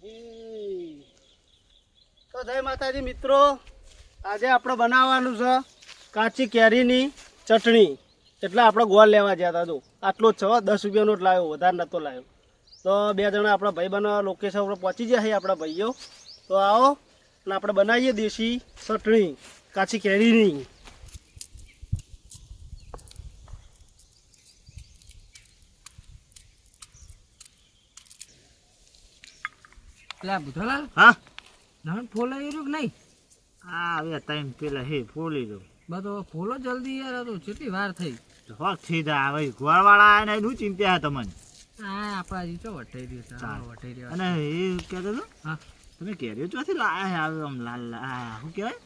તો જય માતાજી મિત્રો, આજે આપણે બનાવવાનું છે કાચી કેરીની ચટણી. એટલે આપણે ગોળ લેવા ગયા હતા તો. આટલો જ છે દસ રૂપિયાનો જ લાવ્યો, વધારે નહોતો લાવ્યો. તો બે જણા આપણા ભાઈ બનાવવા લોકેશન ઉપર પહોંચી છે આપણા ભાઈઓ. તો આવો, અને આપણે બનાવીએ દેશી ચટણી, કાચી કેરીની. પેલા બુધોલાલ? હા? નહન આવી રહ્યું કે નહીં? હા હવે ટાઈમ પેલા હે ફોલી દો બધો ફોલો જલ્દી યાર તો કેટલી વાર થઈ. હોક થઈ જા હવે ગોળવાળા આને શું ચિંતા હે તમને. હા આપણા હજી તો વટાઈ રહ્યું વટાઈ રહ્યો અને એ કહેતો હતો હા. તમે કેરીઓ ચોથી લાયા હે આવે આમ લાલ લા શું કહેવાય?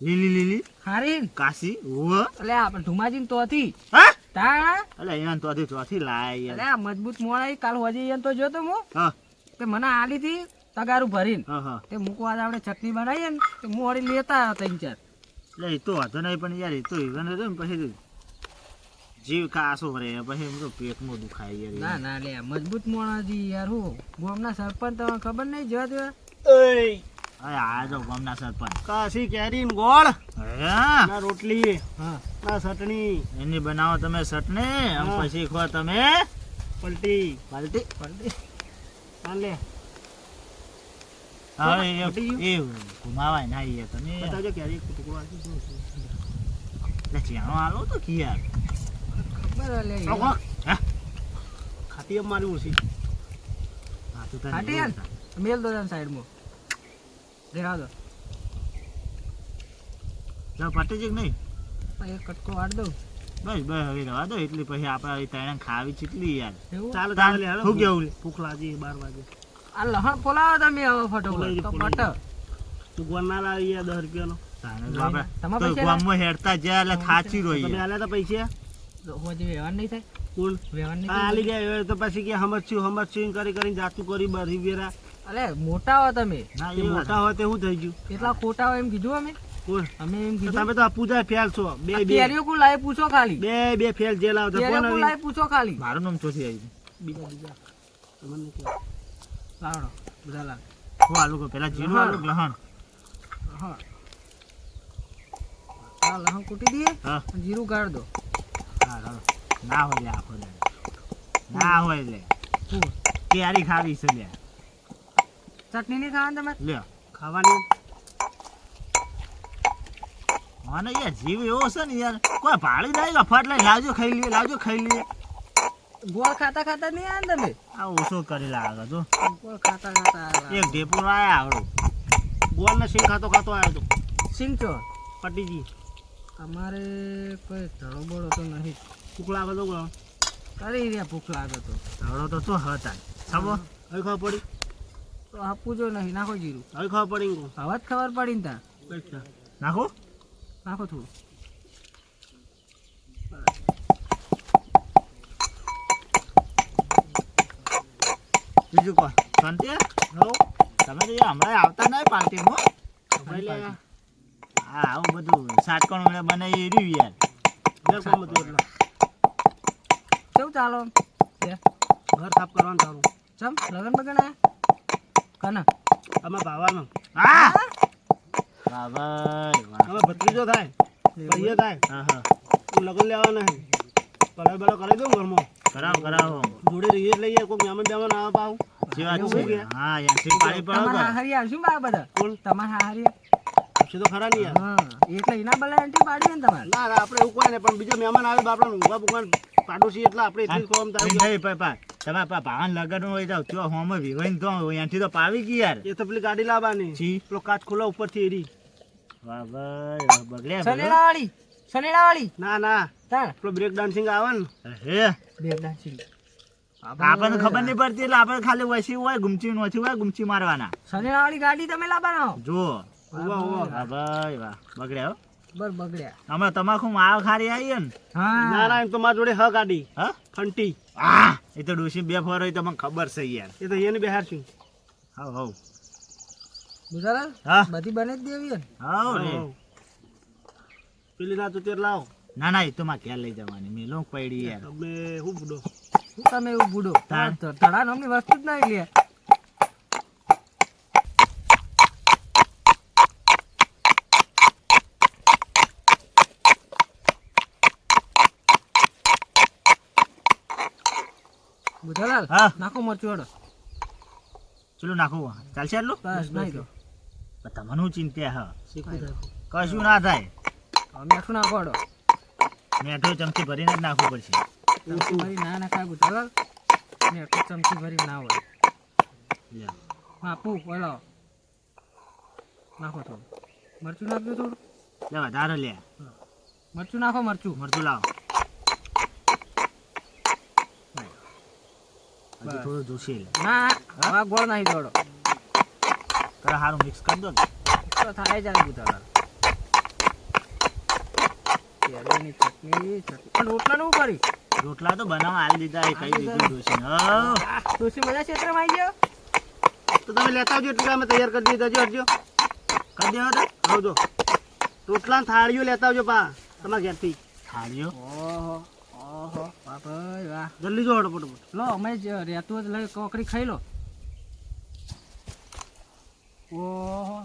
લીલી લીલી. હારી કાશી ઓ એટલે આપણે ધુમાજીને તો હતી. હા? તા અલે અહીંયા તોથી ચોથી લાયા આ મજબૂત મોળાઈ કાલ હોજી એમ તો જોતો હું. હા. તે મને આલી થી તગારું ભરીને. હા હા. તે મૂકવા આપણે ચટણી બનાવીએ ને તે મોડી લેતા હતા ત્રણ ચાર. એટલે એ તો વાંધો નહીં પણ યાર એ તો ઈવન હતો ને પછી જીવ કાસો ભરે પછી એમ તો પેટમાં દુખાય યાર. ના ના લે મજબૂત મોણાજી યાર હું ગામના સરપંચ તમને ખબર નહીં જવા દેવા ઓય. અરે આ જો ગામના સરપંચ. કાશી કેરી ગોળ. હા. ના રોટલી હા. ના ચટણી. એની બનાવો તમે ચટણી આમ પછી ખો તમે પલટી. પાલટી પલટી. આ લે. હવે એ-? ઘુમાવાય ના યાર તમે બતાવજો કેરી ટુકડો આપી દો. ચેણો આલો તો કી યાર ખબર લે ખાતી એમ મારી ઓછી આ તો તને યાર મેલ દો. સાઈડમાં. દેખાવ દો. જો પટી છે કે નહીં? એક કટકો વાળ દઉં. બસ બસ હવે રવા દો એટલી પછી આપણે ત્રણ ખાવી ચીટલી યાર. ચાલો ચાલો શું કેવું ભૂખ લાગી બાર વાગે. આ લહણ પોલાવો તમે હવે ફટોફટ. તો ગયું, તું ગોળ ના લાવી દસ રૂપિયાનો. તાણે નહીં, તો આપણે તમારા તો પૈસા ગામમાં હેડતા જ્યાં એટલે થાચી તમે રોઈએ. આલ્યા પૈસા. હોજે વ્યવહાર નહીં થાય? કોણ? વ્યવહાર નહીં આલી ગયા તો પછી કે કરી કરીને જાતું કરી બરી વેરા. અલે મોટા હો તમે. મોટા. હોય તે શું થઈ ગયું? કેટલા ખોટા હોય એમ કીધું અમે? કોણ? અમે એમ કીધું. તમે તો આ પૂજા ફેલ છો. બે બે. કેરીઓ કુ લાય પૂછો ખાલી? બે બે ફેલ જે કોણ લાય પૂછો ખાલી? મારું નામ ચોથી આવી બીજા બીજા. તમને. લાવડો બધા લાવ હું આલુ કહું પેલા જીરું આલુ લહણ. હા. આ લહણ કૂટી દઈએ હા. જીરું કાઢ દો. હા ના હોય લે આખો લે. ના હોય લે? કેરી ખાવી છે લે. ચટણી નહીં ખાવાની તમે લ્યો ખાવાની. મને યાર જીવ એવો છે ને યાર. કોઈ ભાડી જાય ફટ લઈને લાવજો ખાઈ લઈએ લાવજો ખાઈ લઈએ ગોળ ખાતા ખાતા નહીં આવે તમે? આ ઓછો કરી લાગે તો? ગોળ ખાતા ખાતા. એક ઢેપુર આવ્યા આવડો. ગોળ ને સિંગ ખાતો ખાતો આવ્યો તો. સિંગ છો? પટીજી. અમારે કોઈ ધડો બળો તો નહીં. ભૂખ બધો ગયો કરી રહ્યા ભૂખ લાગે તો. ધડો તો શું હતા સબો હવે ખબર પડી? તો આપવું જો નહીં. નાખો જીરું. હવે ખબર પડી હવે જ ખબર પડી ને ત્યાં. નાખો. નાખો થોડું. બીજું કોણ? શાંતિ? હે? તમે તો હમણાં આવતા નહીં પાર્ટીમાં ભાઈ લે હા આવું બધું સાટકણ હમણાં બનાવી રહ્યું યાર. બધું કોમ એટલે? કેવું ચાલો? ઘર સાફ કરવાનું તારું ચમ લગન બગન કના? આમાં ભાવાનું. હા? ભાઈ હવે ભત્રીજો થાય ભાઈએ થાય. હા હા. તું લગન લેવાના હે. કલર બલો કરી દઉં ઘરમાં. કરાવો કરાવો. જોડે રહીએ જ લઈએ કોઈ મહેમાન બેમાન આવે પાવ જેવા એવું છે હા યાર પાડી પડો તમારા હારી આવશું બા બધા. કોણ? તમારા હારી છે તો ખરા નહીં હા એટલે એના બલે એન્ટી પાડી ને તમારે. ના ના આપણે એવું કોઈ નહીં પણ બીજો મહેમાન આવે તો આપણે ઊંઘા બુંઘા પાડોશી એટલે આપણે એટલી જ કોમ થાય. કે નહીં તમે પા ભાવન લગન હોય તો ત્યો હોમ વિવાઈન તો અહીંયાથી તો પાવી ગઈ યાર. એ તો પેલી ગાડી લાવવાની. પેલો કાચ ખોલા ઉપરથી એરી. વાહ ભાઈ બગડ્યા. સનેડા વાળી ના ના. તાર પેલો બ્રેક ડાન્સિંગ આવે ને. હે? બ્રેક ડાન્સિંગ આપણને ખબર નહીં પડતી એટલે આપણે ખાલી વસી હોય ગુમચી નોથી હોય ગુમચી મારવાના. સનેડા વાળી ગાડી તમે લાવવાનો? જો. ભાઈ વાહ. બગડ્યા હો. બર બગડ્યા. હમણાં તમાકુ માવ ખારી આવી ને. નારાયણ ના ના એમ તો મારા જોડે હ ગાડી હા? ફંટી આ એ તો ડોસી બે ફોર હોય તમને ખબર છે યાર. એ તો એની બહાર છું. હા હવ. હા? બધી બને જ દેવી ને. હવ રે. પેલી રાત તેર લાવ. ના ના એ તો માં ક્યાં લઈ જવાની. મેં લોક પડી યાર. તમે હું બુડો હું તમે એવું બુડો તડા નામની વસ્તુ જ નહીં લે બુધાલાલ હા? નાખો મરચું હેડો ચલો નાખો ચાલશે એટલું બસ નહીં તો તમારું ચિંતા હા. કશું ના થાય. મીઠું નાખો મેઠો ચમચી ભરીને જ નાખવું પડશે. ચમચી ભરી ના નાખાય બુધાલાલ મીઠું ચમચી ભરી ના હોય. માપું બોલો નાખો થોડું. મરચું નાખજો થોડું. લે વધારે લે મરચું નાખો મરચું. મરચું લાવો. થોડું જોશે ના હવે ગોળ નાખી દોડો. તારે સારું મિક્સ કરી દો ને. તો થાય જાય બુધાલાલ ચટણી કરી રોટલા તો બનાવવા હાલ દીધા એ કઈ દીધું ડોસી હવ. તુલસી બધા ક્ષેત્રમાં આવી ગયો? તો તમે લેતા આવજો એટલે અમે તૈયાર કરી દીધા હજો હરજો. કરી દેવા તો આવજો રોટલા થાળીઓ લેતા આવજો પા તમારા ઘેરથી. થાળીઓ? ઓહો ઓહો. વાહ ભાઈ વાહ. જલ્દી જો હડો ફટોફટ. લો અમે જ રહેતું જ લઈ કોકરી ખાઈ લો. ઓહો.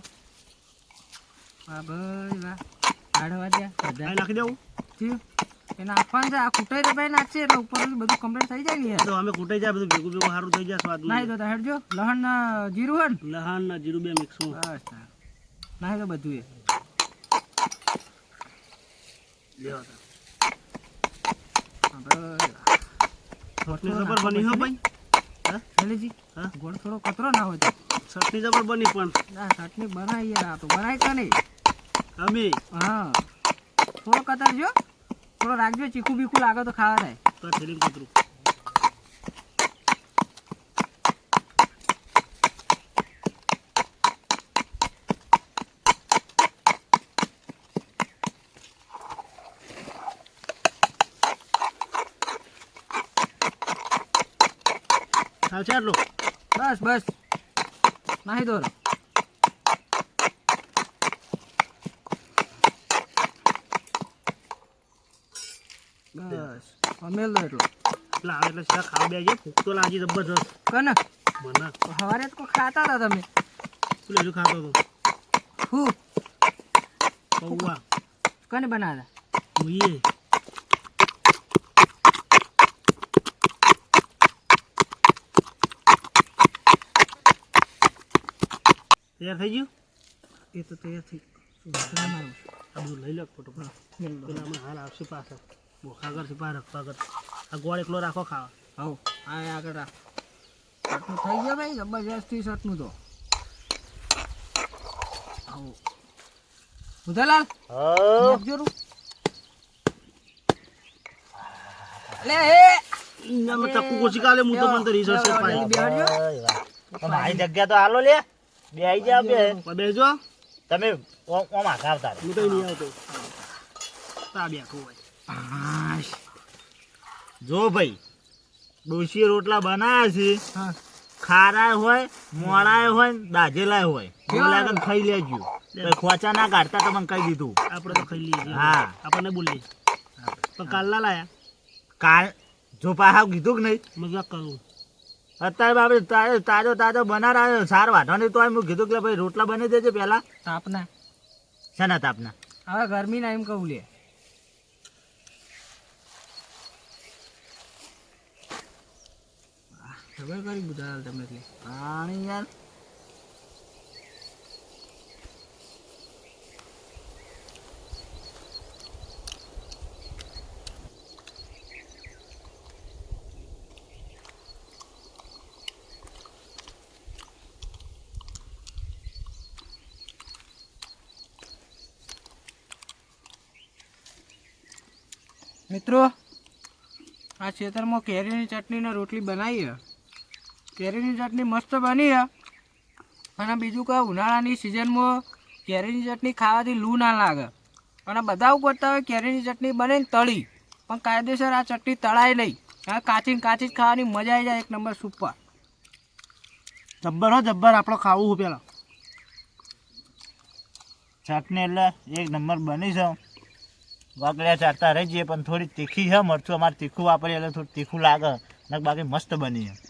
વાહ ભાઈ વાહ. કાઢવા દે આ બધા નાખી દેવું? થયું એને છે આ કૂટાઈ તો ભાઈ નાખશે એટલે ઉપર બધું કમ્પ્લીટ થઈ જાય ને યાર. તો અમે કૂટાઈ જાય બધું ભેગું ભેગું સારું થઈ જાય સ્વાદ નાહી તો હેડજો. લહણ જીરું હન લહાન જીરું બે મિક્સ બસ તાર. નાહી બધું એ. લેવા વાહ ભાઈ વાહ. ચટણી જબર બની હો ભાઈ? જલેજી હા? ગોળ થોડો કતરો ના હોય ચટણી જબર બની પણ. ના ચટણી બનાવી યાર આ તો બનાવી કે નહીં. અમે હા. થોડો કતરજો થોડો રાખજો ચીકુ બીકુ લાગે તો ખાવા થાય. તો થેલી કતરું. બસ બસ. નાહી દો દો એટલો એટલે આવે એટલે સીધા ખાવા બેસી ભૂખ તો લાગી જબરજસ્ત. કને? મને. સવારે તો ખાતા હતા તમે? શું લેજો ખાતો હતો? હું? પૌવા. કને બનાવ્યા? મુઈએ. તૈયાર થઈ ગયું? એ તો તૈયાર થઈ આ બધું લઈ લો ફોટો. પેલા હાલ આવશે પાછા. બોખા કરશે પા રખવા કર આ ગોળ એકલો રાખો ખાવા. હવ આ આગળ રાખ. આટલું થઈ ગયા ભાઈ જબરજસ્તી શર્ટનું તો. આવું. ઉધાલાલ હવ. લે હે અમે ચક્કુ કોશી કાલે મુ તો મન તો રિસર્ચ છે પાણી બેહજો. મારી જગ્યા તો હાલો લે. બે આઈ જા બે. બેજો તમે ઓમ આગળ આવતા હું તો નહીં આવતો. તા બેઠું હોય આશ. જો ભાઈ ડોશી રોટલા બનાવ્યા છે હા. ખારાય હોય મોડાય હોય ને દાજેલાય હોય કેવા? લાગે ને ખાઈ લેજો. ખોચા ના કાઢતા તમને કહી દીધું. આપણે તો ખાઈ લઈએ. છીએ. હા. આપણને બોલીએ પણ કાલના લાયા? કાલ? જો પાછા કીધું કે નહીં? મજાક કરું. અત્યારે બાપરે તાજો તાજો તાજો બનાર સાર વાંધો નહીં તો એમ કીધું કે ભાઈ રોટલા બની દેજે પહેલા. તાપના. શેના તાપના? હવે ગરમી ના એમ કહું લે. ખબર કરી બધા તમે એટલે? પાણી યાર. મિત્રો, આ ખેતરમાં કેરીની ચટણી ને રોટલી બનાવી છે કેરીની ચટણી મસ્ત બની અને બીજું કે ઉનાળાની સિઝનમાં કેરીની ચટણી ખાવાથી લૂ ના લાગે. અને બધા એવું કરતા હોય કેરીની ચટણી બને ને તળી. પણ કાયદેસર આ ચટણી તળાય નહીં. આ કાચી કાચી જ ખાવાની મજા આવી જાય એક નંબર સુપર જબ્બર હો, જબ્બર. આપણે ખાવું હું પેલા. ચટણી એટલે એક નંબર બની છે. વાગડ્યા ચાટતા રહી જઈએ, પણ થોડી તીખી છે. મરચું અમારે તીખું વાપરીએ એટલે થોડું તીખું લાગે. ને બાકી મસ્ત બની છે.